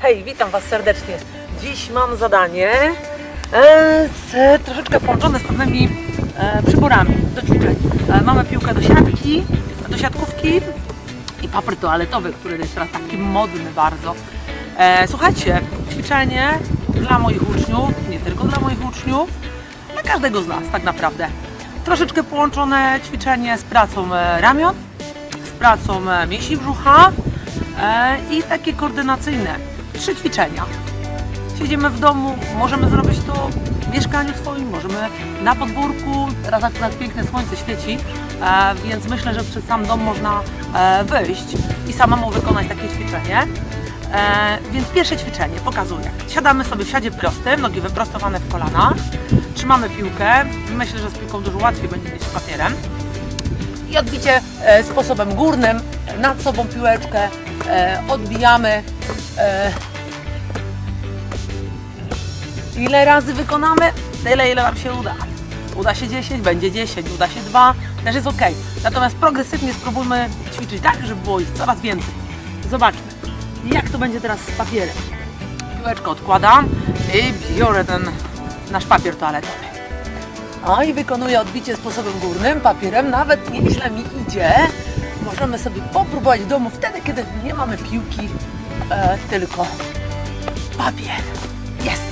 Hej, witam Was serdecznie. Dziś mam zadanie e, z, troszeczkę połączone z pewnymi e, przyborami do ćwiczeń. E, mamy piłkę do siatki, do siatkówki i papier toaletowy, który jest teraz taki modny bardzo. E, słuchajcie, ćwiczenie dla moich uczniów, nie tylko dla moich uczniów, dla każdego z nas tak naprawdę. Troszeczkę połączone ćwiczenie z pracą e, ramion, z pracą e, mięśni brzucha i takie koordynacyjne. Trzy ćwiczenia. Siedzimy w domu, możemy zrobić to w mieszkaniu swoim, możemy na podwórku, teraz akurat piękne słońce świeci, e, więc myślę, że przed sam dom można e, wyjść i samemu wykonać takie ćwiczenie. E, więc pierwsze ćwiczenie pokazuję. Siadamy sobie w siadzie prostym, nogi wyprostowane w kolanach, trzymamy piłkę, myślę, że z piłką dużo łatwiej będzie niż z papierem i odbicie sposobem górnym, nad sobą piłeczkę, odbijamy. E, ile razy wykonamy? Tyle, ile Wam się uda. Uda się 10, będzie 10, uda się 2, też jest ok. Natomiast progresywnie spróbujmy ćwiczyć tak, żeby było ich coraz więcej. Zobaczmy, jak to będzie teraz z papierem. Piłeczkę odkładam i biorę ten nasz papier toaletowy. No i wykonuję odbicie sposobem górnym, papierem, nawet nieźle mi idzie. Możemy sobie popróbować w domu wtedy, kiedy nie mamy piłki, e, tylko papier. Jest!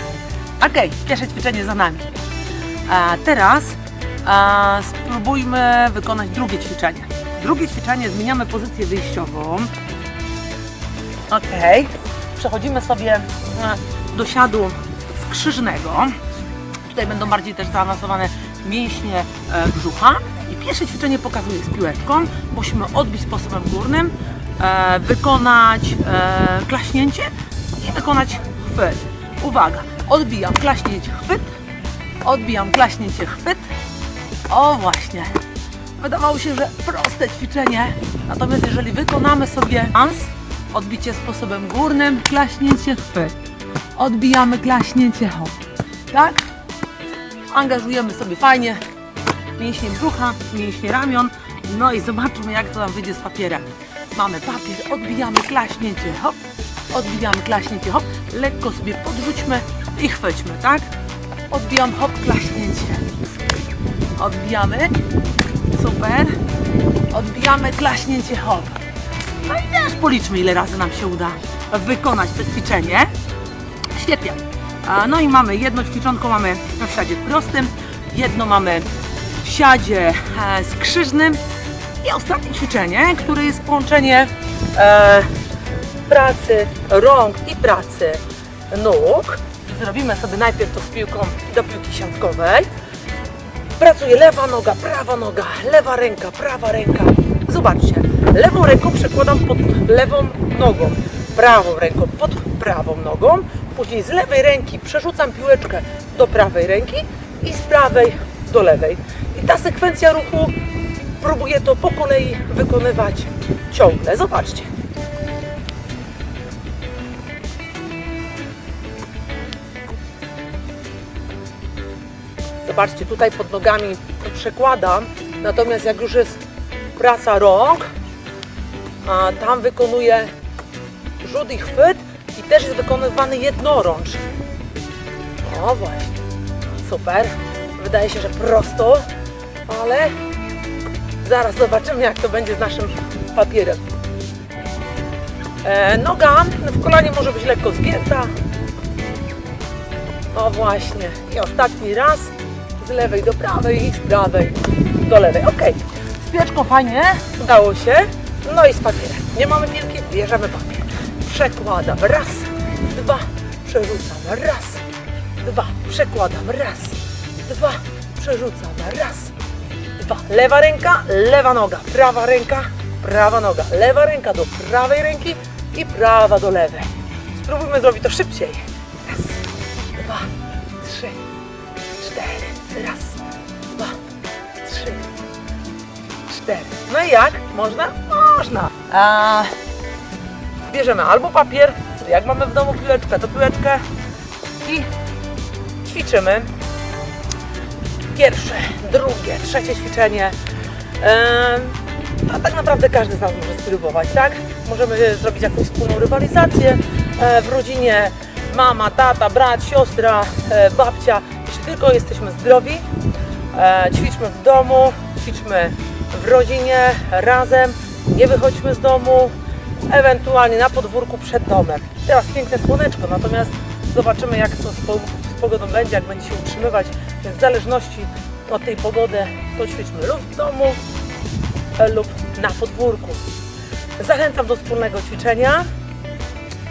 Ok, pierwsze ćwiczenie za nami. A teraz a, spróbujmy wykonać drugie ćwiczenie. Drugie ćwiczenie zmieniamy pozycję wyjściową. Ok, przechodzimy sobie e, do siadu skrzyżnego. Tutaj będą bardziej też zaawansowane mięśnie e, brzucha. I pierwsze ćwiczenie pokazuję z piłeczką. Musimy odbić sposobem górnym, e, wykonać e, klaśnięcie i wykonać chwyt. Uwaga, odbijam klaśnięcie, chwyt, odbijam klaśnięcie, chwyt. O właśnie. Wydawało się, że proste ćwiczenie, natomiast jeżeli wykonamy sobie ans, odbicie sposobem górnym, klaśnięcie, chwyt. Odbijamy klaśnięcie, hop. Tak? Angażujemy sobie fajnie mięśnie brzucha, mięśnie ramion, no i zobaczmy jak to nam wyjdzie z papierem. Mamy papier, odbijamy klaśnięcie, hop, odbijamy klaśnięcie, hop, lekko sobie podrzućmy i chwyćmy, tak? Odbijam, hop, klaśnięcie. Odbijamy, super, odbijamy klaśnięcie, hop. No i też policzmy ile razy nam się uda wykonać to ćwiczenie. Świetnie. No i mamy jedno ćwiczonko mamy w siadzie prostym, jedno mamy w siadzie e, skrzyżnym i ostatnie ćwiczenie, które jest połączenie e, pracy rąk i pracy nóg. Zrobimy sobie najpierw to z piłką do piłki siatkowej. Pracuje lewa noga, prawa noga, lewa ręka, prawa ręka. Zobaczcie, lewą ręką przekładam pod lewą nogą, prawą ręką pod prawą nogą, później z lewej ręki przerzucam piłeczkę do prawej ręki i z prawej do lewej. I ta sekwencja ruchu próbuję to po kolei wykonywać ciągle. Zobaczcie. Zobaczcie, tutaj pod nogami przekładam, natomiast jak już jest praca rąk, a tam wykonuję rzut i chwyt i też jest wykonywany jednorącz. O właśnie, super. Wydaje się, że prosto, ale zaraz zobaczymy jak to będzie z naszym papierem. E, noga w kolanie może być lekko zgięta. O właśnie. I ostatni raz z lewej do prawej i z prawej do lewej. Ok. Z pieczką fajnie. Udało się. No i z papierem. Nie mamy piłki, bierzemy papier. Przekładam. Raz, dwa, przerzucam. Raz, dwa, przekładam. Raz, dwa, przerzucam. Raz, dwa. Lewa ręka, lewa noga. Prawa ręka, prawa noga. Lewa ręka do prawej ręki i prawa do lewej. Spróbujmy zrobić to szybciej. Raz, dwa, trzy, cztery. Raz, dwa, trzy, cztery. No i jak? Można? Można. A, bierzemy albo papier, jak mamy w domu piłeczkę, to piłeczkę i ćwiczymy. Pierwsze, drugie, trzecie ćwiczenie. A tak naprawdę każdy z nas może spróbować, tak? Możemy zrobić jakąś wspólną rywalizację, e, w rodzinie mama, tata, brat, siostra, e, babcia. Jeśli tylko jesteśmy zdrowi, e, ćwiczmy w domu, ćwiczmy w rodzinie, razem, nie wychodźmy z domu, ewentualnie na podwórku przed domem. Teraz piękne słoneczko, natomiast zobaczymy jak to z, z pogodą będzie, jak będzie się utrzymywać, więc w zależności od tej pogody to ćwiczmy lub w domu, e, lub na podwórku. Zachęcam do wspólnego ćwiczenia.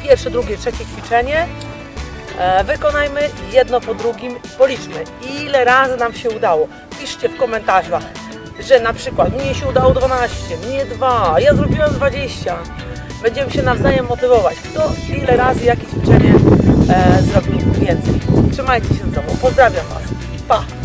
Pierwsze, drugie, trzecie ćwiczenie. E, Wykonajmy jedno po drugim, policzmy ile razy nam się udało. Piszcie w komentarzach, że na przykład mnie się udało 12, mnie 2, ja zrobiłem 20. Będziemy się nawzajem motywować. Kto ile razy jakie ćwiczenie e, zrobił więcej. Trzymajcie się zdrowo. Pozdrawiam Was. Pa!